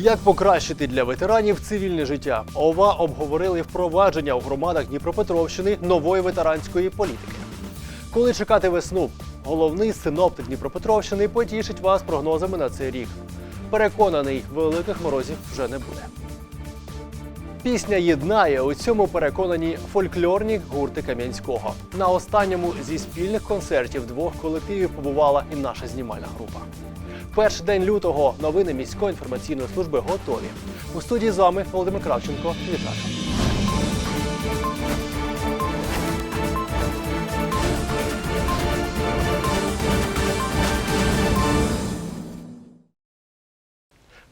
Як покращити для ветеранів цивільне життя? ОВА обговорили впровадження у громадах Дніпропетровщини нової ветеранської політики. Коли чекати весну? Головний синоптик Дніпропетровщини потішить вас прогнозами на цей рік. Переконаний, великих морозів вже не буде. Пісня єднає у цьому переконані фольклорні гурти Кам'янського. На останньому зі спільних концертів двох колективів побувала і наша знімальна група. Перший день лютого новини міської інформаційної служби готові. У студії з вами Володимир Кравченко. Вітаю.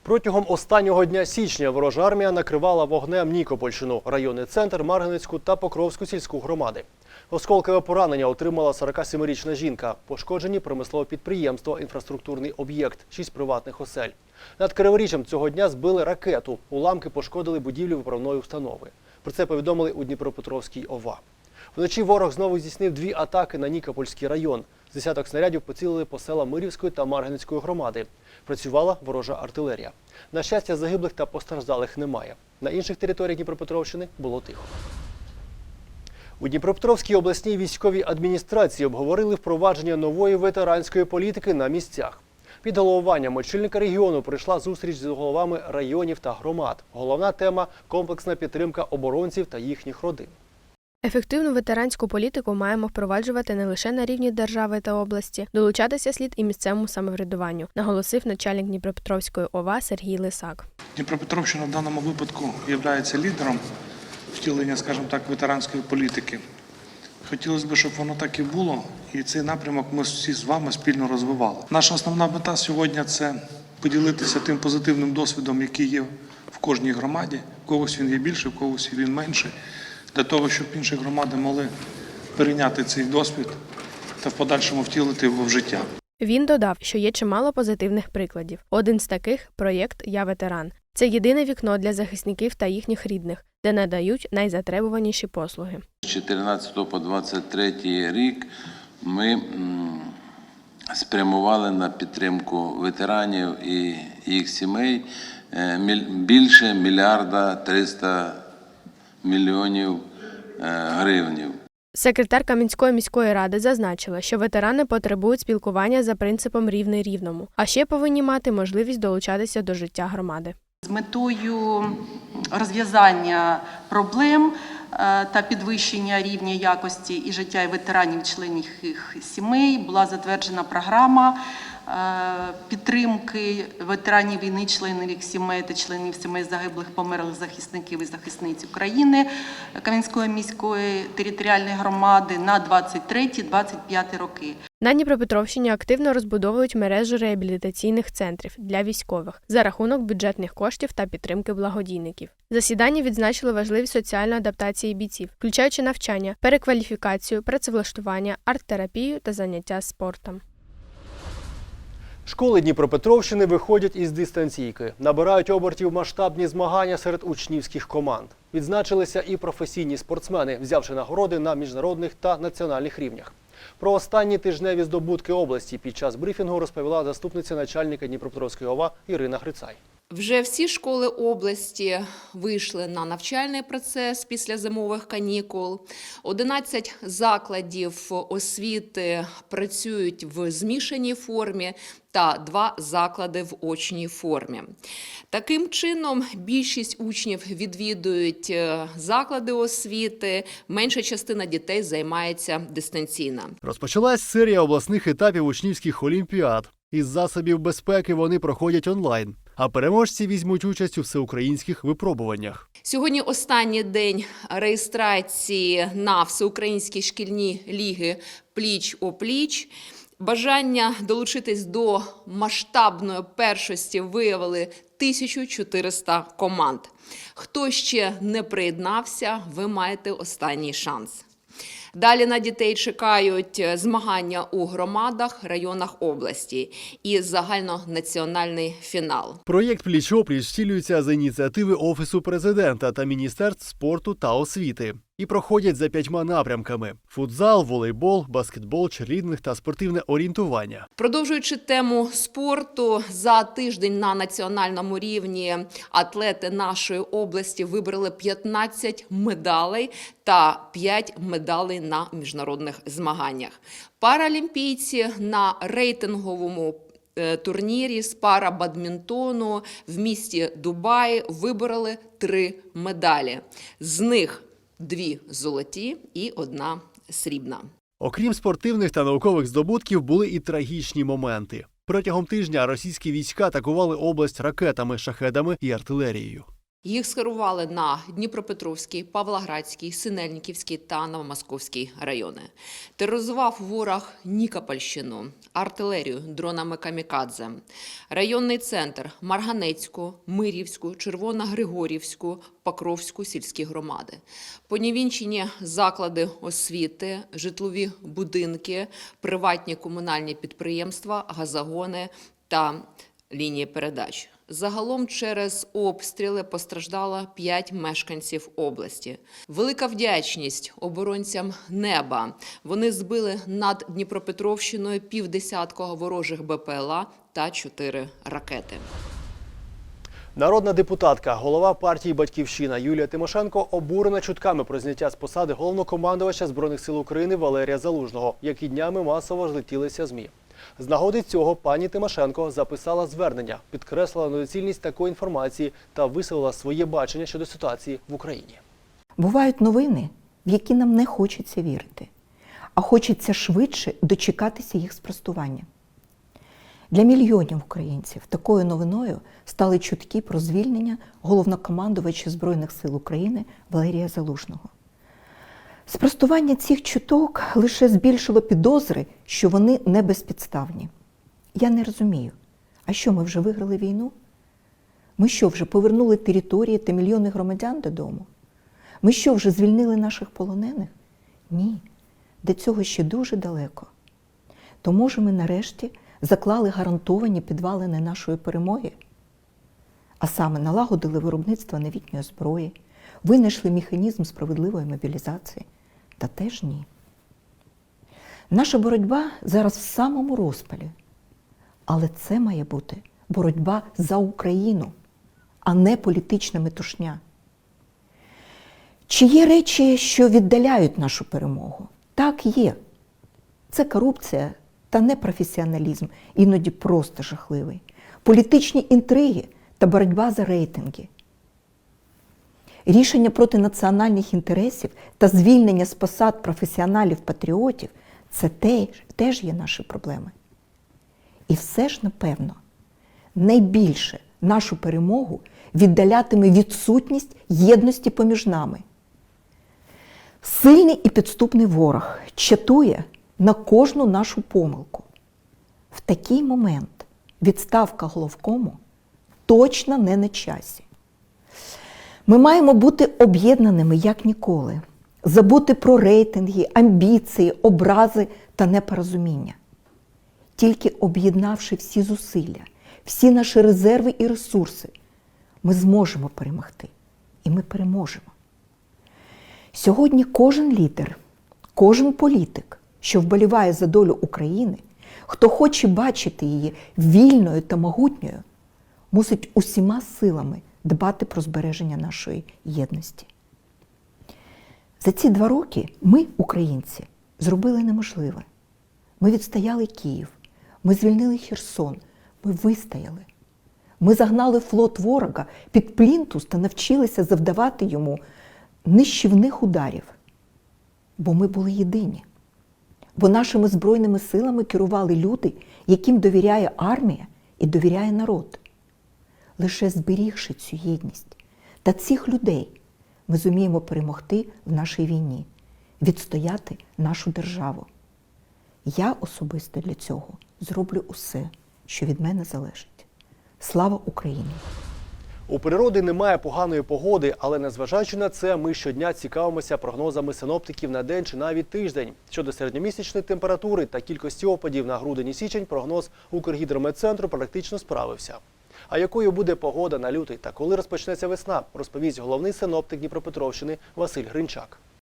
Протягом останнього дня січня ворожа армія накривала вогнем Нікопольщину, районний центр, Марганецьку та Покровську сільську громади. Осколкове поранення отримала 47-річна жінка. Пошкоджені промислове підприємство, інфраструктурний об'єкт, шість приватних осель. Над Криворіжжям цього дня збили ракету. Уламки пошкодили будівлю виправної установи. Про це повідомили у Дніпропетровській ОВА. Вночі ворог знову здійснив дві атаки на Нікопольський район. З десяток снарядів поцілили по селам Мирівської та Марганецької громади. Працювала ворожа артилерія. На щастя, загиблих та постраждалих немає. На інших територіях Дніпропетровщини було тихо. У Дніпропетровській обласній військовій адміністрації обговорили впровадження нової ветеранської політики на місцях. Під головуванням очільника регіону прийшла зустріч з головами районів та громад. Головна тема комплексна підтримка оборонців та їхніх родин. Ефективну ветеранську політику маємо впроваджувати не лише на рівні держави та області, долучатися слід і місцевому самоврядуванню, наголосив начальник Дніпропетровської ОВА Сергій Лисак. Дніпропетровщина в даному випадку є лідером втілення, скажімо так, ветеранської політики. Хотілося б, щоб воно так і було, і цей напрямок ми всі з вами спільно розвивали. Наша основна мета сьогодні це поділитися тим позитивним досвідом, який є в кожній громаді. В когось він є більше, в когось він менше, для того, щоб інші громади могли перейняти цей досвід та в подальшому втілити його в життя. Він додав, що є чимало позитивних прикладів. Один з таких проєкт Я ветеран. Це єдине вікно для захисників та їхніх рідних, де надають найзатребуваніші послуги. З 14 по 23 рік ми спрямували на підтримку ветеранів і їх сімей е, міль- більше мільярда 300 мільйонів е, гривнів. Секретар Кам'янської міської ради зазначила, що ветерани потребують спілкування за принципом рівний рівному, а ще повинні мати можливість долучатися до життя громади. З метою розв'язання проблем е, та підвищення рівня якості і життя і ветеранів членів їх сімей була затверджена програма підтримки ветеранів війни, членів їх сімей та членів сімей загиблих померлих захисників і захисниць України Кам'янської міської територіальної громади на 23-25 роки. На Дніпропетровщині активно розбудовують мережу реабілітаційних центрів для військових за рахунок бюджетних коштів та підтримки благодійників. Засідання відзначили важливість соціальної адаптації бійців, включаючи навчання, перекваліфікацію, працевлаштування, арт-терапію та заняття спортом. Школи Дніпропетровщини виходять із дистанційки, набирають обертів масштабні змагання серед учнівських команд. Відзначилися і професійні спортсмени, взявши нагороди на міжнародних та національних рівнях. Про останні тижневі здобутки області під час брифінгу розповіла заступниця начальника Дніпропетровської ОВА Ірина Грицай. Вже всі школи області вийшли на навчальний процес після зимових канікул. 11 закладів освіти працюють в змішаній формі та два заклади в очній формі. Таким чином, більшість учнів відвідують е, заклади освіти, менша частина дітей займається дистанційно. Розпочалась серія обласних етапів учнівських олімпіад. Із засобів безпеки вони проходять онлайн, а переможці візьмуть участь у всеукраїнських випробуваннях. Сьогодні останній день реєстрації на всеукраїнські шкільні ліги пліч о пліч. Бажання долучитись до масштабної першості виявили 1400 команд. Хто ще не приєднався, ви маєте останній шанс. Далі на дітей чекають е, змагання у громадах, районах області і загальнонаціональний фінал. Проєкт пліч-опліч втілюється за ініціативи Офісу президента та Міністерств спорту та освіти. І проходять за п'ятьма напрямками: футзал, волейбол, баскетбол, черлідинг та спортивне орієнтування. Продовжуючи тему спорту, за тиждень на національному рівні атлети нашої області вибрали 15 медалей та 5 медалей на міжнародних змаганнях. Паралімпійці на рейтинговому е, турнірі з парабадмінтону в місті Дубай вибороли три медалі. З них дві золоті і одна срібна. Окрім спортивних та наукових здобутків, були і трагічні моменти. Протягом тижня російські війська атакували область ракетами, шахедами і артилерією. Їх скерували на Дніпропетровський, Павлоградський, Синельниківський та Новомосковський райони. Тероризував ворог Нікопольщину, артилерію дронами камікадзе, районний центр Марганецьку, Мирівську, Червоногригорівську, Покровську сільські громади. Понівінчені заклади освіти, житлові будинки, приватні комунальні підприємства, газогони та лінії передач. Загалом через обстріли постраждало 5 мешканців області. Велика вдячність оборонцям неба. Вони збили над Дніпропетровщиною півдесятка ворожих БПЛА та 4 ракети. Народна депутатка, голова партії Батьківщина Юлія Тимошенко обурена чутками про зняття з посади головнокомандувача збройних сил України Валерія Залужного, які днями масово злетілися змі. З нагоди цього пані Тимошенко записала звернення, підкреслила недоцільність такої інформації та висловила своє бачення щодо ситуації в Україні. Бувають новини, в які нам не хочеться вірити, а хочеться швидше дочекатися їх спростування. Для мільйонів українців такою новиною стали чутки про звільнення головнокомандувача Збройних сил України Валерія Залужного. Спростування цих чуток лише збільшило підозри, що вони не безпідставні. Я не розумію, а що ми вже виграли війну? Ми що вже повернули території та мільйони громадян додому? Ми що вже звільнили наших полонених? Ні, до цього ще дуже далеко. То може ми нарешті заклали гарантовані підвалини нашої перемоги? А саме налагодили виробництво новітньої зброї, винайшли механізм справедливої мобілізації. Та теж ні. Наша боротьба зараз в самому розпалі. Але це має бути боротьба за Україну, а не політична метушня. Чи є речі, що віддаляють нашу перемогу? Так, є. Це корупція та непрофесіоналізм, іноді просто жахливий, політичні інтриги та боротьба за рейтинги. Рішення проти національних інтересів та звільнення з посад професіоналів-патріотів це теж, теж є наші проблеми. І все ж, напевно, найбільше нашу перемогу віддалятиме відсутність єдності поміж нами. Сильний і підступний ворог чатує на кожну нашу помилку. В такий момент відставка головкому точно не на часі. Ми маємо бути об'єднаними як ніколи, забути про рейтинги, амбіції, образи та непорозуміння. Тільки об'єднавши всі зусилля, всі наші резерви і ресурси, ми зможемо перемогти. І ми переможемо. Сьогодні кожен лідер, кожен політик, що вболіває за долю України, хто хоче бачити її вільною та могутньою, мусить усіма силами дбати про збереження нашої єдності. За ці два роки ми, українці, зробили неможливе. Ми відстояли Київ, ми звільнили Херсон, ми вистояли. Ми загнали флот ворога під плінтус та навчилися завдавати йому нищівних ударів. Бо ми були єдині. Бо нашими збройними силами керували люди, яким довіряє армія і довіряє народ. Лише зберігши цю єдність та цих людей, ми зуміємо перемогти в нашій війні, відстояти нашу державу. Я особисто для цього зроблю усе, що від мене залежить. Слава Україні! У природи немає поганої погоди, але незважаючи на це, ми щодня цікавимося прогнозами синоптиків на день чи навіть тиждень. Щодо середньомісячної температури та кількості опадів на грудень і січень, прогноз Укргідрометцентру практично справився. А якою буде погода на лютий та коли розпочнеться весна, розповість головний синоптик Дніпропетровщини Василь Гринчак.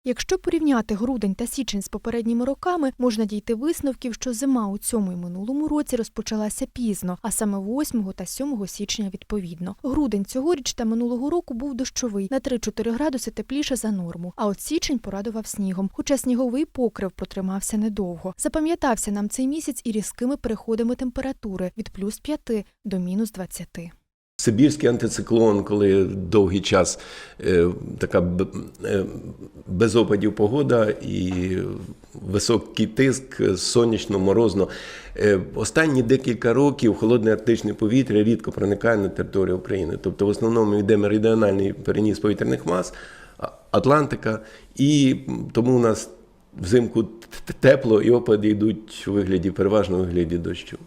Якщо порівняти грудень та січень з попередніми роками, можна дійти висновків, що зима у цьому і минулому році розпочалася пізно, а саме 8 та 7 січня відповідно. Грудень цьогоріч та минулого року був дощовий на 3-4 градуси тепліше за норму. А от січень порадував снігом, хоча сніговий покрив протримався недовго. Запам'ятався нам цей місяць і різкими переходами температури від плюс 5 до мінус 20. Сибірський антициклон, коли довгий час е, така е, без опадів погода і високий тиск, сонячно, морозно. Е, останні декілька років холодне арктичне повітря рідко проникає на територію України. Тобто, в основному йде меридіональний переніс повітряних мас, Атлантика, і тому у нас взимку тепло і опади йдуть у вигляді, переважно у вигляді дощу.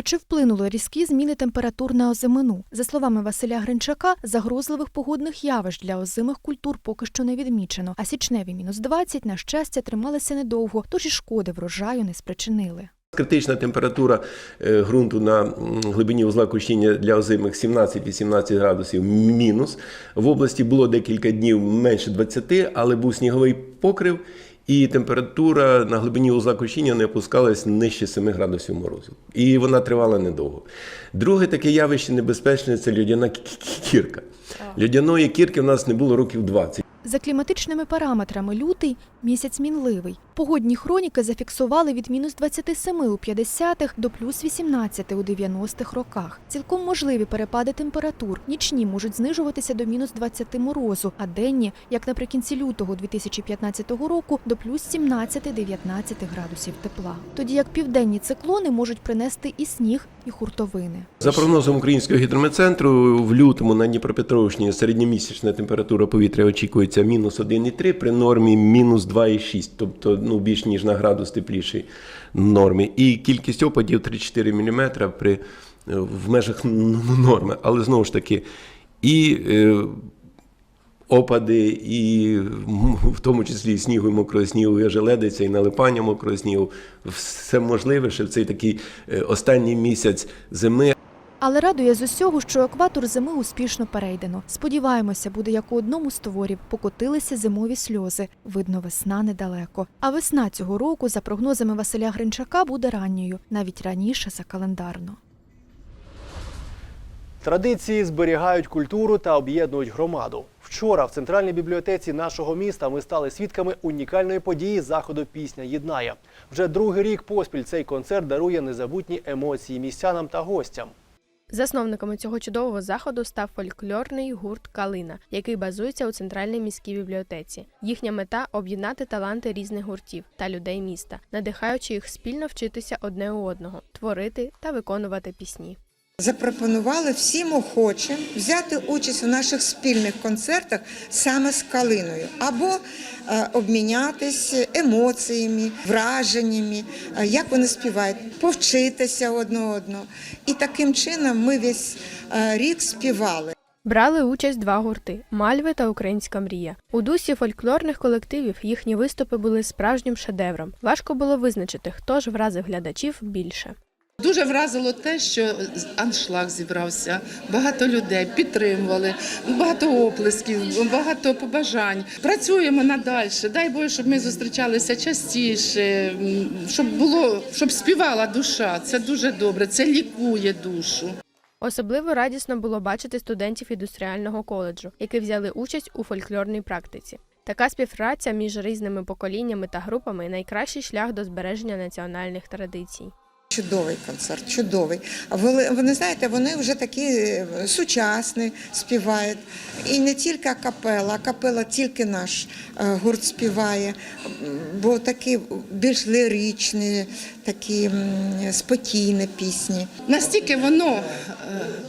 А чи вплинули різкі зміни температур на озимину? За словами Василя Гринчака, загрозливих погодних явищ для озимих культур поки що не відмічено, а січневі мінус 20, на щастя, трималися недовго, тож і шкоди врожаю не спричинили. Критична температура е, ґрунту на глибині узла кущіння для озимих 17-18 градусів мінус. В області було декілька днів менше 20, але був сніговий покрив, і температура на глибині узла кущіння не опускалась нижче 7 градусів морозу. І вона тривала недовго. Друге таке явище небезпечне це льодяна кі- кірка. Льодяної кірки в нас не було років 20. За кліматичними параметрами лютий місяць мінливий. Погодні хроніки зафіксували від мінус 27 у 50-х до плюс 18 у 90-х роках. Цілком можливі перепади температур. Нічні можуть знижуватися до мінус 20 морозу, а денні, як наприкінці лютого 2015 року, до плюс 17-19 градусів тепла. Тоді як південні циклони можуть принести і сніг, і хуртовини. За прогнозом Українського гідрометцентру, в лютому на Дніпропетровщині середньомісячна температура повітря очікується мінус 1,3 при нормі мінус 2,6, тобто ну, більш ніж на градус теплішій нормі. І кількість опадів 3-4 мм при, е, в межах норми. Але знову ж таки, і е, опади, і в тому числі і снігу, і мокрого снігу, і ожеледиця, і налипання мокрого снігу. Все можливе ще в цей такий е, останній місяць зими. Але радує з усього, що екватор зими успішно перейдено. Сподіваємося, буде як у одному з творів покотилися зимові сльози. Видно, весна недалеко. А весна цього року, за прогнозами Василя Гринчака, буде ранньою, навіть раніше за календарно. Традиції зберігають культуру та об'єднують громаду. Вчора в центральній бібліотеці нашого міста ми стали свідками унікальної події заходу Пісня єднає. Вже другий рік поспіль цей концерт дарує незабутні емоції містянам та гостям. Засновниками цього чудового заходу став фольклорний гурт Калина, який базується у центральній міській бібліотеці. Їхня мета об'єднати таланти різних гуртів та людей міста, надихаючи їх спільно вчитися одне у одного, творити та виконувати пісні. Запропонували всім охочим взяти участь у наших спільних концертах саме з калиною, або е, обмінятися емоціями, враженнями, е, як вони співають, повчитися одне одного. І таким чином ми весь е, рік співали. Брали участь два гурти Мальви та Українська мрія. У дусі фольклорних колективів їхні виступи були справжнім шедевром. Важко було визначити, хто ж вразив глядачів більше. Дуже вразило те, що аншлаг зібрався, багато людей підтримували, багато оплесків, багато побажань. Працюємо надалі. Дай Боже, щоб ми зустрічалися частіше, щоб було, щоб співала душа. Це дуже добре, це лікує душу. Особливо радісно було бачити студентів індустріального коледжу, які взяли участь у фольклорній практиці. Така співпраця між різними поколіннями та групами найкращий шлях до збереження національних традицій. Чудовий концерт, чудовий. А ви, вони знаєте, вони вже такі е, сучасні співають. І не тільки акапела, акапела тільки наш е, гурт співає, бо такі більш ліричні, такі спокійні пісні. Настільки воно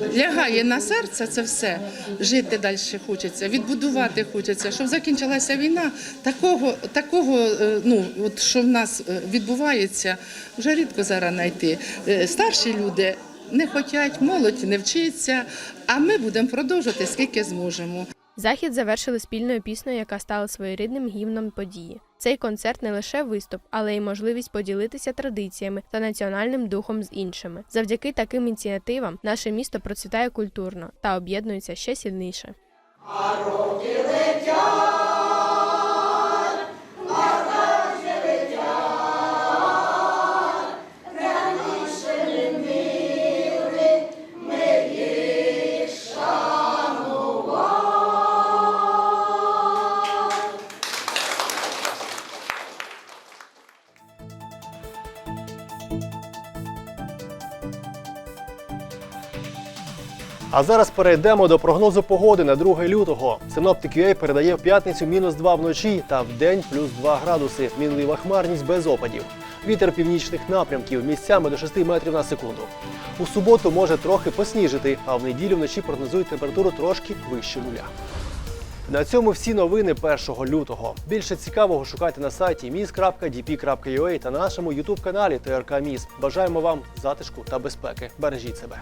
е, лягає на серце, це все. Жити далі хочеться, відбудувати хочеться, щоб закінчилася війна. Такого, такого е, ну, от, що в нас е, відбувається, вже рідко зараз знайти. Старші люди не хочуть, молодь не вчиться, а ми будемо продовжувати скільки зможемо. Захід завершили спільною піснею, яка стала своєрідним гімном події. Цей концерт не лише виступ, але й можливість поділитися традиціями та національним духом з іншими. Завдяки таким ініціативам наше місто процвітає культурно та об'єднується ще сильніше. А роки летять, А зараз перейдемо до прогнозу погоди на 2 лютого. Синоптик UA передає в п'ятницю мінус 2 вночі та в день плюс 2 градуси. Мінлива хмарність без опадів. Вітер північних напрямків місцями до 6 метрів на секунду. У суботу може трохи посніжити, а в неділю вночі прогнозують температуру трошки вище нуля. На цьому всі новини 1 лютого. Більше цікавого шукайте на сайті mis.dp.ua та на нашому ютуб каналі ТРК Міс. Бажаємо вам затишку та безпеки. Бережіть себе.